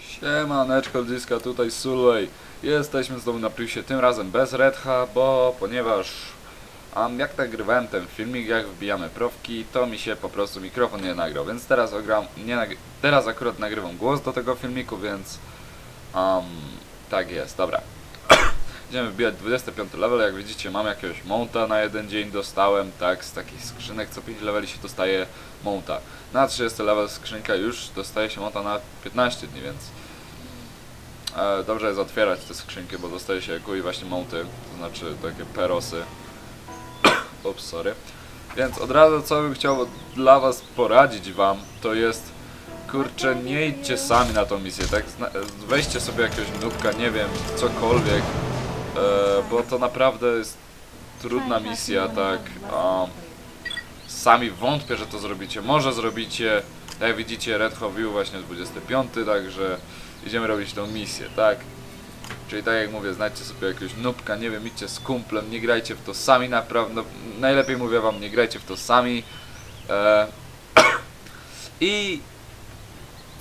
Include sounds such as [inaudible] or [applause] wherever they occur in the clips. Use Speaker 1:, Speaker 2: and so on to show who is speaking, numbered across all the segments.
Speaker 1: Siemaneczko Dyska, tutaj Sulway. Jesteśmy znowu na plusie, tym razem bez Redha, bo ponieważ um, jak nagrywałem ten filmik, jak wbijamy profki, to mi się po prostu mikrofon nie nagrał, więc teraz ogram, nie teraz akurat nagrywam głos do tego filmiku, więc um, tak jest, dobra. Będziemy wbijać 25 level, jak widzicie mam jakiegoś monta na jeden dzień dostałem, tak, z takich skrzynek co 5 leveli się dostaje monta. Na 30 level skrzynka już dostaje się monta na 15 dni, więc e, dobrze jest otwierać te skrzynki, bo dostaje się kuj właśnie monty, to znaczy takie perosy. [coughs] Ups, sorry. Więc od razu co bym chciał dla was poradzić wam, to jest kurczę, nie idźcie sami na tą misję, tak? Weźcie sobie jakiegoś nubka, nie wiem, cokolwiek, bo to naprawdę jest trudna misja, tak? Um, sami wątpię, że to zrobicie. Może zrobicie, jak widzicie, Red Hot właśnie 25, także idziemy robić tą misję, tak? Czyli tak jak mówię, znajdźcie sobie jakiegoś nubka, nie wiem, idźcie z kumplem, nie grajcie w to sami, naprawdę, no, najlepiej mówię wam, nie grajcie w to sami. E, [coughs] I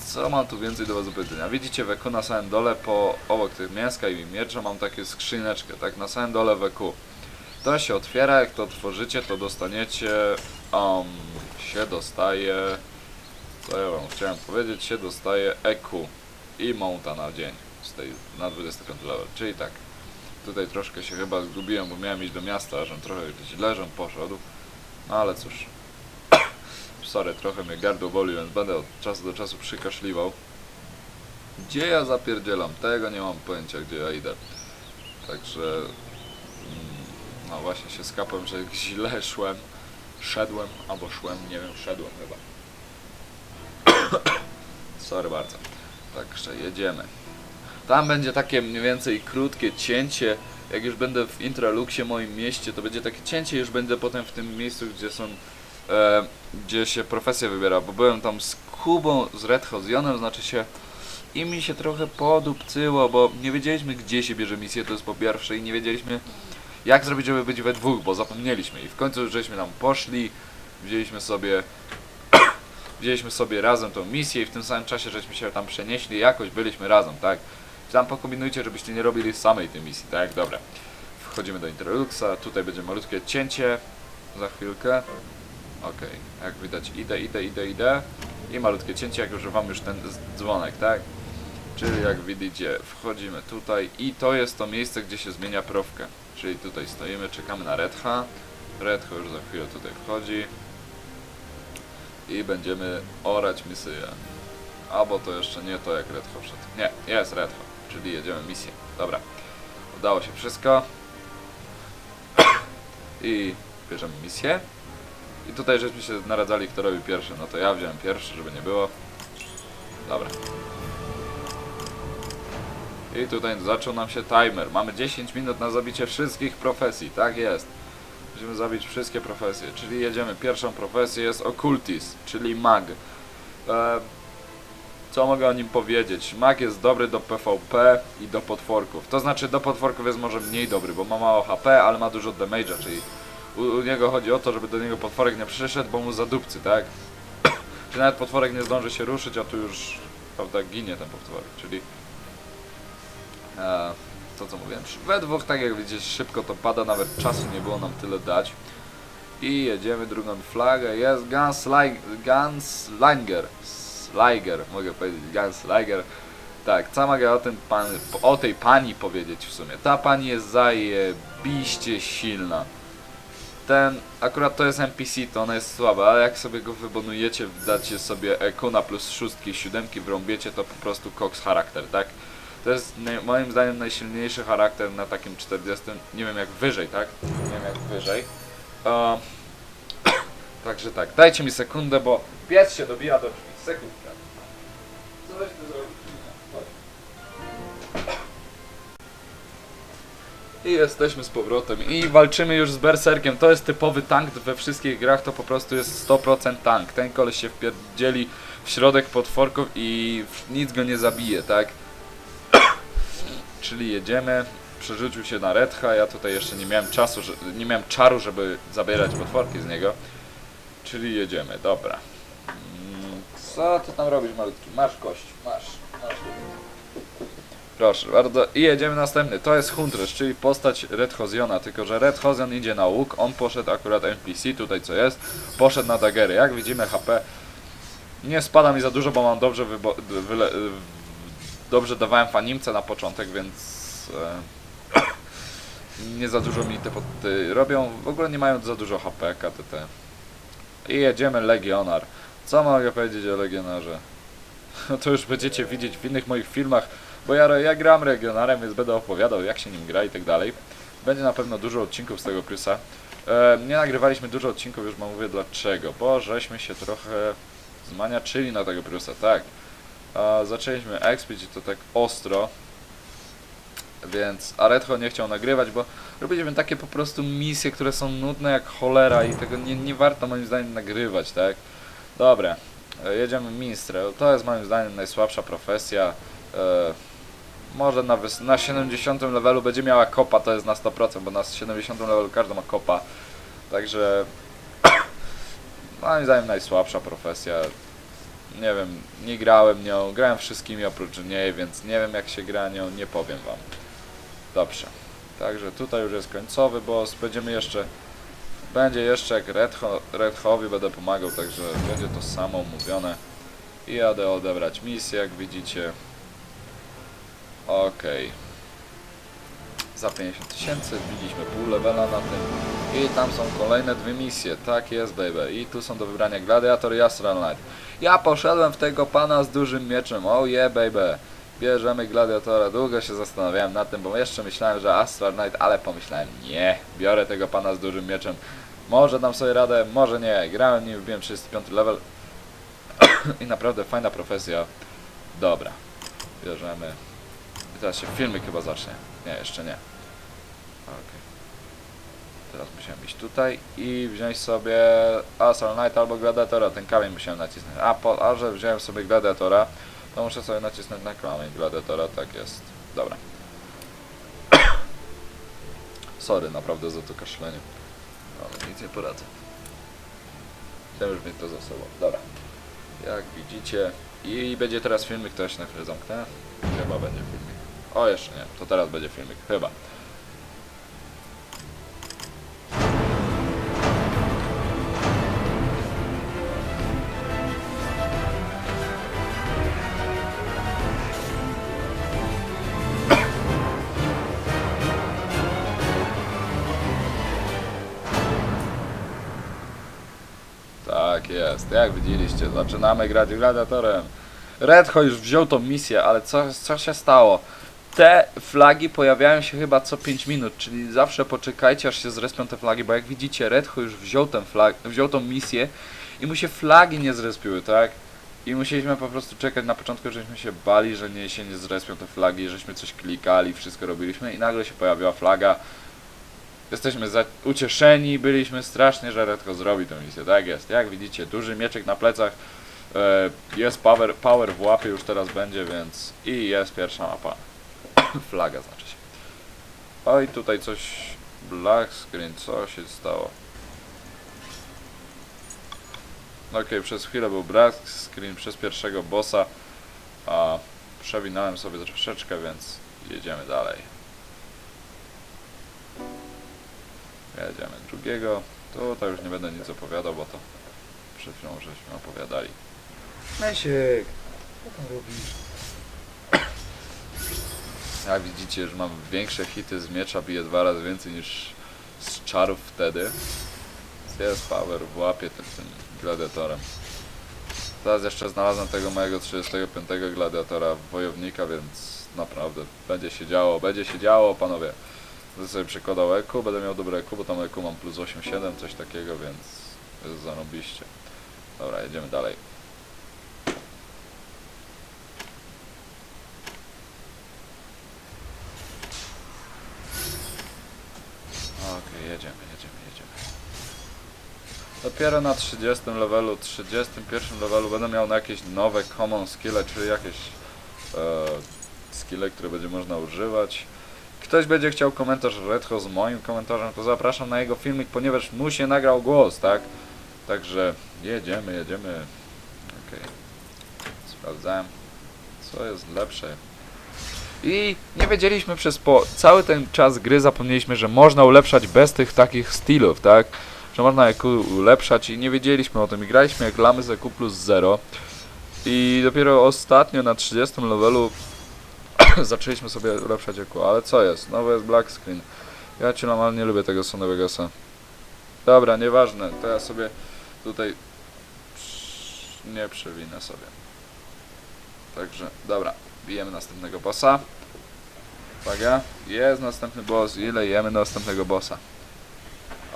Speaker 1: co mam tu więcej do was do powiedzenia? Widzicie weku na samym dole, po obok tych mięska i miecza mam takie skrzyneczkę, tak, na samym dole weku. To się otwiera, jak to otworzycie, to dostaniecie, um, się dostaje, co ja wam chciałem powiedzieć, się dostaje EQ i monta na dzień z tej, na 25 level, czyli tak, tutaj troszkę się chyba zgubiłem, bo miałem iść do miasta, żem trochę źle, żem poszedł, no ale cóż, sorry, trochę mnie gardło boli, więc będę od czasu do czasu przykaszliwał. Gdzie ja zapierdzielam? Tego nie mam pojęcia, gdzie ja idę. Także mm, no właśnie się skapłem, że źle szłem, szedłem, albo szłem, nie wiem, szedłem chyba. [coughs] Sorry bardzo. Także jedziemy. Tam będzie takie mniej więcej krótkie cięcie. Jak już będę w Intraluxie, moim mieście, to będzie takie cięcie, już będę potem w tym miejscu, gdzie są, e, gdzie się profesja wybiera, bo byłem tam z Kubą, z Red Hot, z Jonem, znaczy się, i mi się trochę podupcyło, bo nie wiedzieliśmy, gdzie się bierze misję, to jest po pierwsze, i nie wiedzieliśmy, jak zrobić, żeby być we dwóch, bo zapomnieliśmy. I w końcu żeśmy tam poszli, wzięliśmy sobie [coughs] wzięliśmy sobie razem tą misję i w tym samym czasie żeśmy się tam przenieśli, jakoś byliśmy razem, tak? Tam pokombinujcie, żebyście nie robili samej tej misji, tak? Dobra. Wchodzimy do Interluxa, tutaj będzie malutkie cięcie za chwilkę. Okej, jak widać idę, idę, idę, idę i malutkie cięcie, jak używam już ten dzwonek, tak? Czyli jak widzicie, wchodzimy tutaj i to jest to miejsce, gdzie się zmienia profkę. Czyli tutaj stoimy, czekamy na Redha. Redha już za chwilę tutaj wchodzi i będziemy orać misję. Albo to jeszcze nie to jak Redho wszedł. Nie, jest Redho, czyli jedziemy misję. Dobra, udało się wszystko. [coughs] I bierzemy misję. I tutaj żeśmy się naradzali, kto robi pierwszy. No to ja wziąłem pierwszy, żeby nie było. Dobra. I tutaj zaczął nam się timer. Mamy 10 minut na zabicie wszystkich profesji. Tak jest. Musimy zabić wszystkie profesje, czyli jedziemy. Pierwszą profesję jest Occultist, czyli mag. E, co mogę o nim powiedzieć? Mag jest dobry do PvP i do potworków. To znaczy do potworków jest może mniej dobry, bo ma mało HP, ale ma dużo damage'a, czyli u, u niego chodzi o to, żeby do niego potworek nie przyszedł, bo mu zadupcy, tak? [coughs] Czy nawet potworek nie zdąży się ruszyć, a tu już, prawda, ginie ten potworek, czyli... E, to co mówiłem, we dwóch, tak jak widzicie, szybko to pada, nawet czasu nie było nam tyle dać. I jedziemy drugą flagę, jest Gunslinger, Gunslinger, Sliger, mogę powiedzieć, Gunslinger. Tak, co mogę o, tym pan, o tej pani powiedzieć w sumie? Ta pani jest zajebiście silna. Ten, akurat to jest NPC, to ona jest słaba, ale jak sobie go wybonujecie, dacie sobie EQ na plus szóstki, siódemki, wrąbiecie, to po prostu koks charakter, tak? To jest moim zdaniem najsilniejszy charakter na takim 40, nie wiem jak wyżej, tak? Nie wiem jak wyżej. [coughs] Także tak, dajcie mi sekundę, bo pies się dobija do drzwi. Sekundkę. Coś ty zrobić? I jesteśmy z powrotem i walczymy już z berserkiem. To jest typowy tank we wszystkich grach, to po prostu jest 100% tank. Ten koleś się wpierdzieli w środek potworków i nic go nie zabije, tak? [coughs] Czyli jedziemy. przerzucił się na Redha, ja tutaj jeszcze nie miałem czasu, nie miałem czaru, żeby zabierać potworki z niego. Czyli jedziemy, dobra. Mm, Co ty tam robisz, malutki? Masz kość, masz. Proszę bardzo. I jedziemy następny. To jest Huntress, czyli postać Red Hoziona, tylko że Red Hozion idzie na łuk, on poszedł akurat NPC, tutaj co jest, poszedł na dagery. Jak widzimy HP nie spada mi za dużo, bo mam dobrze wyle- dobrze dawałem fanimce na początek, więc e, nie za dużo mi te poty robią. W ogóle nie mają za dużo HP KTT. I jedziemy Legionar. Co mogę powiedzieć o Legionarze? No [laughs] to już będziecie widzieć w innych moich filmach, bo ja, ja gram Legionarem, więc będę opowiadał jak się nim gra i tak dalej. Będzie na pewno dużo odcinków z tego Prusa. E, nie nagrywaliśmy dużo odcinków, już wam mówię dlaczego, bo żeśmy się trochę zmaniaczyli na tego Prusa, tak. E, zaczęliśmy expić i to tak ostro, więc Aretho nie chciał nagrywać, bo robiliśmy takie po prostu misje, które są nudne jak cholera i tego nie, nie warto moim zdaniem nagrywać, tak? Dobra, e, jedziemy Minstrel. To jest moim zdaniem najsłabsza profesja. E, może na, na 70 levelu będzie miała kopa, to jest na 100%, bo na 70 levelu każda ma kopa. Także moim zdaniem najsłabsza profesja. Nie wiem, nie grałem nią, grałem wszystkimi oprócz niej, więc nie wiem jak się gra nią, nie powiem wam. Dobrze. Także tutaj już jest końcowy boss, będziemy jeszcze będzie jeszcze jak Redho, Redhowi będę pomagał, także będzie to samo mówione. I jadę odebrać misję, jak widzicie. Okej. Za 50 tysięcy wbiliśmy pół levela na tym. I tam są kolejne dwie misje. Tak jest, baby. I tu są do wybrania Gladiator i Astral Knight. Ja poszedłem w tego pana z dużym mieczem. Oh yeah, baby. Bierzemy Gladiatora. Długo się zastanawiałem nad tym, bo jeszcze myślałem, że Astral Knight, ale pomyślałem, nie. Biorę tego pana z dużym mieczem. Może dam sobie radę, może nie. Grałem nim, wbiłem 35 level. [coughs] I naprawdę fajna profesja. Dobra. Bierzemy. I teraz się filmik chyba zacznie. Nie, jeszcze nie. Okej. Teraz musiałem iść tutaj i wziąć sobie Astral Knight albo Gladiatora. Ten kamień musiałem nacisnąć. A, po, a że wziąłem sobie Gladiatora, to muszę sobie nacisnąć na kamień Gladiatora. Tak jest. Dobra. [coughs] Sorry naprawdę za to kaszlenie. Ale nic nie poradzę. Chciałem już mieć to za sobą. Dobra. Jak widzicie. I będzie teraz filmik, to ja się na chwilę zamknę. Chyba będzie. O, jeszcze nie. To teraz będzie filmik. Chyba. Tak jest, jak widzieliście, zaczynamy grać gladiatorem. Redho już wziął tą misję, ale co, co się stało? Te flagi pojawiają się chyba co 5 minut, czyli zawsze poczekajcie aż się zrespią te flagi, bo jak widzicie Redho już wziął, ten flag, wziął tą misję i mu się flagi nie zrespiły, tak? I musieliśmy po prostu czekać na początku, żeśmy się bali, że nie, się nie zrespią te flagi, żeśmy coś klikali, wszystko robiliśmy i nagle się pojawiła flaga. Jesteśmy za ucieszeni, byliśmy strasznie, że Redko zrobi tę misję. Tak jest, jak widzicie, duży mieczek na plecach, e, jest power, power w łapie już teraz będzie, więc i jest pierwsza mapa. [laughs] Flaga znaczy się. Oj, tutaj coś, black screen, co się stało? Okej, przez chwilę był black screen przez pierwszego bossa, a przewinąłem sobie troszeczkę, więc jedziemy dalej. Jedziemy drugiego. Tutaj już nie będę nic opowiadał, bo to przed chwilą żeśmy opowiadali. Mesiek, co tam robisz? Jak widzicie, już mam większe hity z miecza, bije dwa razy więcej niż z czarów wtedy. Jest power łapie tym, tym gladiatorem. Teraz jeszcze znalazłem tego mojego 35 gladiatora wojownika, więc naprawdę będzie się działo, będzie się działo panowie. Będę sobie przekładał eku, będę miał dobre eku, bo tam eku mam plus 8-7, coś takiego, więc jest zarobiście. Dobra, jedziemy dalej. Okej, jedziemy, jedziemy, jedziemy. Dopiero na 30 levelu, 31 levelu będę miał na jakieś nowe common skille, czyli jakieś e, skille, które będzie można używać. ktoś będzie chciał komentarz Redho z moim komentarzem, to zapraszam na jego filmik, ponieważ mu się nagrał głos, tak? Także jedziemy, jedziemy. Okej. Sprawdzałem, co jest lepsze. I nie wiedzieliśmy przez po cały ten czas gry, zapomnieliśmy, że można ulepszać bez tych takich stylów, tak? Że można ku- ulepszać i nie wiedzieliśmy o tym. I graliśmy jak lamy z EQ plus 0. I dopiero ostatnio na 30 levelu [coughs] zaczęliśmy sobie ulepszać EQ. Ale co jest? Znowu jest black screen. Ja cię normalnie nie lubię tego Sony Vegasa. Dobra, nieważne. To ja sobie tutaj nie przewinę sobie. Także, dobra. Bijemy następnego bossa. Uwaga. Jest następny boss. Ile jemy następnego bossa?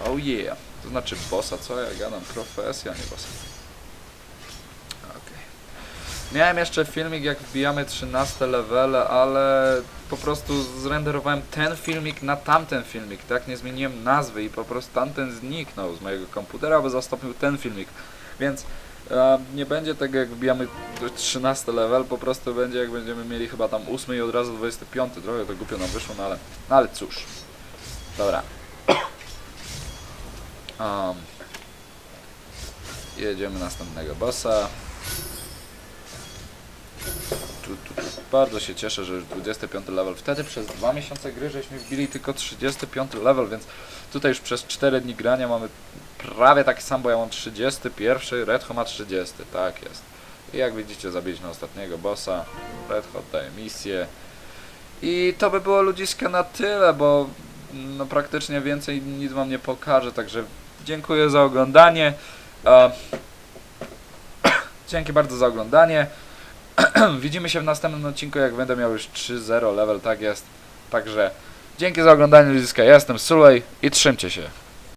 Speaker 1: Oh yeah. To znaczy bossa, co ja gadam? Profesja, nie bossa. Okej. Miałem jeszcze filmik jak wbijamy 13 levele, ale po prostu zrenderowałem ten filmik na tamten filmik, tak? Nie zmieniłem nazwy i po prostu tamten zniknął z mojego komputera, aby zastąpił ten filmik. Więc e, nie będzie tego jak wbijamy 13 level, po prostu będzie jak będziemy mieli chyba tam 8 i od razu 25. Trochę to głupio nam wyszło, no ale, no ale cóż. Dobra. Um, jedziemy następnego bossa. Tu, tu, tu. Bardzo się cieszę, że już 25 level. Wtedy przez dwa miesiące gry żeśmy wbili tylko 35 level, więc tutaj już przez 4 dni grania mamy prawie taki sam, bo ja mam 31, Redho ma 30, tak jest. I jak widzicie zabiliśmy ostatniego bossa, Redho oddaje misję. I to by było ludziska na tyle, bo no praktycznie więcej nic wam nie pokażę, także dziękuję za oglądanie. [coughs] Dzięki bardzo za oglądanie. [coughs] Widzimy się w następnym odcinku, jak będę miał już 3-0 level, tak jest. Także dzięki za oglądanie ludziska, ja jestem Sulej i trzymcie się.